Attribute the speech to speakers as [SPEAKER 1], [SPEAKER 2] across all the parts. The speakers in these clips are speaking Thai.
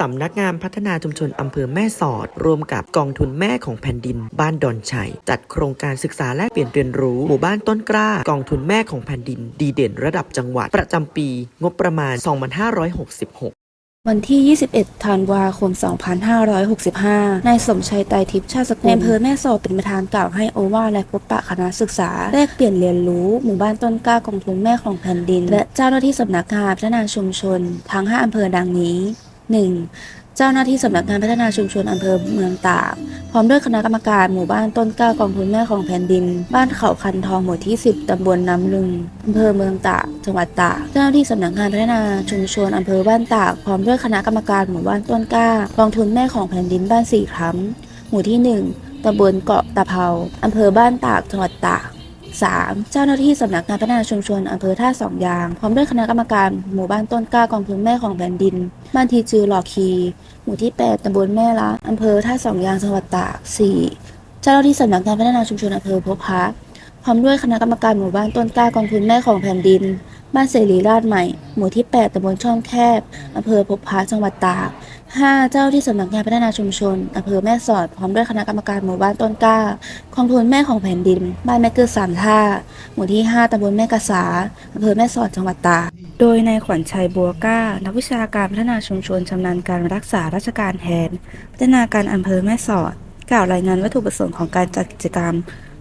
[SPEAKER 1] สำนักงานพัฒนาชุมชนอำเภอแม่สอด ร่วมกับกองทุนแม่ของแผ่นดิน บ้านดอนชัย จัดโครงการศึกษาและเปลี่ยนเรียนรู้ หมู่บ้านต้นกล้ากองทุนแม่ของแผ่นดิน ดีเด่นระดับจังหวัด ประจำปี งบประมาณ 2566
[SPEAKER 2] วันที่ 21 ธันวาคม 2565 นายสมชัยไตรทิพย์ชาติสกุลในอำเภอแม่สอดเป็นประธานกล่าวให้โอวาและพบปะคณะศึกษาแลกเปลี่ยนเรียนรู้หมู่บ้านต้นกล้ากองทุนแม่ของแผ่นดิน และเจ้าหน้าที่สำนักงานพัฒนาชุมชน ทั้ง 5 อำเภอดังนี้ 1. เจ้าหน้าที่สำนักงานพัฒนาชุมชนอำเภอเมืองตาก พร้อมด้วยคณะกรรมการหมู่บ้านต้นกล้ากองทุนแม่ของแผ่นดิน บ้านเขาคันทองหมู่ที่ 10 ตำบลน้ำลึงอำเภอเมืองตาก จังหวัดตาก เจ้าหน้าที่สำนักงานพัฒนาชุมชนอำเภอบ้านตาก พร้อมด้วยคณะกรรมการหมู่บ้านต้นกล้ากองทุนแม่ของแผ่นดินบ้านสี่ครั้หมู่ที่ 1ตำบลเกาะตะเภาอำเภอบ้านตาก จังหวัดตาก 3. เจ้าหน้าที่สำนักงานพัฒนาชุมชนอำเภอท่าสองยาง พร้อมด้วยคณะกรรมการหมู่บ้านต้นกล้ากองทุนแม่ของแผ่นดิน บ้านทีจือหลอคีหมู่ที่ 8ตำบลแม่ละอำเภอท่าสองยางจังหวัดตาก 4. เจ้าหน้าที่สำนักงานพัฒนาชุมชนอำเภอพบพระพร้อมด้วยคณะกรรมการหมู่บ้านต้นกล้ากองทุนแม่ของแผ่นดิน บ้านเสรีราชใหม่ หมู่ที่ 8ตำบลช่องแคบอำเภอพบพระจังหวัดตาก 5. เจ้าที่สำนักงานพัฒนาชุมชนอำเภอแม่สอด พร้อมด้วยคณะกรรมการหมู่บ้านต้นกล้ากองทุนแม่ของแผ่นดิน บ้านแม่เกือสามท่า หมู่ที่ 5ตำบลแม่กษาอำเภอแม่สอดจังหวัดตาก โดยนายขวัญชัยบัวกล้า นักวิชาการพัฒนาชุมชนชำนาญการรักษาราชการแทน พัฒนาการอำเภอแม่สอด กล่าวรายงานวัตถุประสงค์ของการจัดกิจกรรม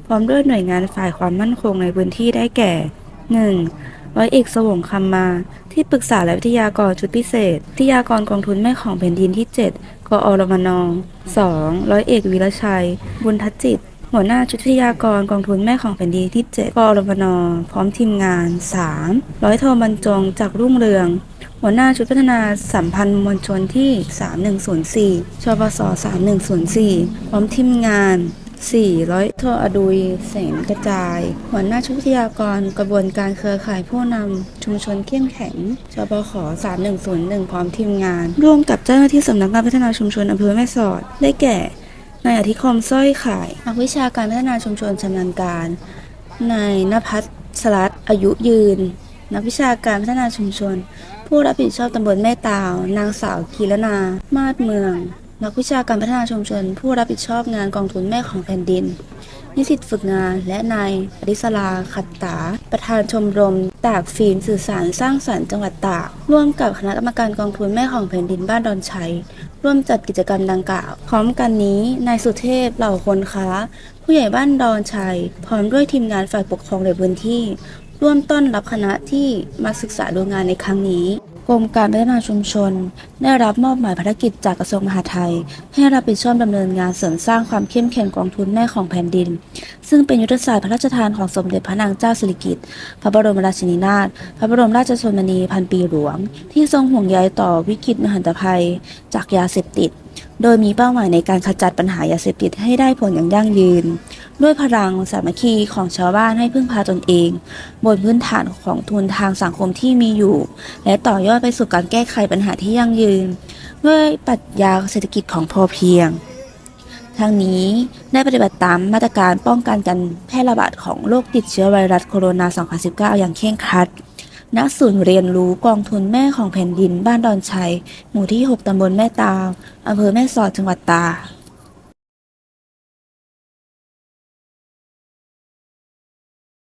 [SPEAKER 2] พร้อมด้วยหน่วยงานฝ่ายความมั่นคงในพื้นที่ได้แก่ 1. ร้อยเอกสวงคำมา ที่ปรึกษาและวิทยากรชุดพิเศษ วิทยากรกองทุนแม่ของแผ่นดินที่ 7 กอรมนอ 2. ร้อยเอกวีรชัย บุญทัจิต หัวหน้าชุดวิทยากรกองทุนแม่ของแผ่นดินที่ 7 กอรมนอพร้อมทีมงาน 3. ร้อยโทบรรจงจากรุ่งเรือง หัวหน้าชุดพัฒนาสัมพันธ์มวลชนที่ 3104 ชปส3104 พร้อมทีมงาน 4. ร้อยโทอดุยเสนกระจาย หัวหน้าชุดวิทยากรกระบวนการเครือข่ายผู้นำชุมชนเข้มแข็งชปข3101 พร้อมทีมงาน ร่วมกับเจ้าหน้าที่สำนักงานพัฒนาชุมชนอำเภอแม่สอด ได้แก่นายอธิคมสร้อยข่ายนักวิชาการพัฒนาชุมชนชำนาญการนายนภัสสรัตน์อายุยืน นักวิชาการพัฒนาชุมชน ผู้รับผิดชอบตำบลแม่ตาว นางสาวกีรนา มาดเมือง นักวิชาการพัฒนาชุมชน ผู้รับผิดชอบงานกองทุนแม่ของแผ่นดิน นิสิตฝึกงานและนายอดิศราขัดตา ประธานชมรม ตากฟิล์มสื่อสารสร้างสรรค์จังหวัดตาก ร่วมกับคณะกรรมการกองทุนแม่ของแผ่นดินบ้านดอนชัย ร่วมจัดกิจกรรมดังกล่าว พร้อมกันนี้นายสุเทพเหล่าคนค้า ผู้ใหญ่บ้านดอนชัย พร้อมด้วยทีมงานฝ่ายปกครองในพื้นที่ ร่วมต้อนรับคณะที่มาศึกษาดูงานในครั้งนี้ กรมการพัฒนาชุมชน ได้รับมอบหมายภารกิจจากกระทรวงมหาดไทย ให้รับผิดชอบดำเนินงานเสริมสร้างความเข้มแข็งกองทุนแม่ของแผ่นดิน ซึ่งเป็นยุทธศาสตร์พระราชทานของสมเด็จพระนางเจ้าสิริกิติ์พระบรมราชินีนาถพระบรมราชชนนีพันปีหลวง ที่ทรงห่วงใยต่อวิกฤตมหันตภัย จากยาเสพติด โดยมีเป้าหมายในการขจัดปัญหายาเสพติดให้ได้ผลอย่างยั่งยืน ด้วยพลังสามัคคีของชาวบ้านให้พึ่งพาตนเอง บนพื้นฐานของทุนทางสังคมที่มีอยู่ และต่อยอดไปสู่การแก้ไขปัญหาที่ยั่งยืน ด้วยปรัชญาเศรษฐกิจของพอเพียงทั้งนี้ได้ปฏิบัติตามมาตรการป้องกันการแพร่ระบาดของโรคติดเชื้อไวรัสโคโรนา 2019 อย่างเคร่งครัด ณศูนย์เรียนรู้กองทุนแม่ของแผ่นดินบ้านดอนชัย หมู่ที่ 6 ตำบลแม่ตาว อำเภอแม่สอดจังหวัดตาก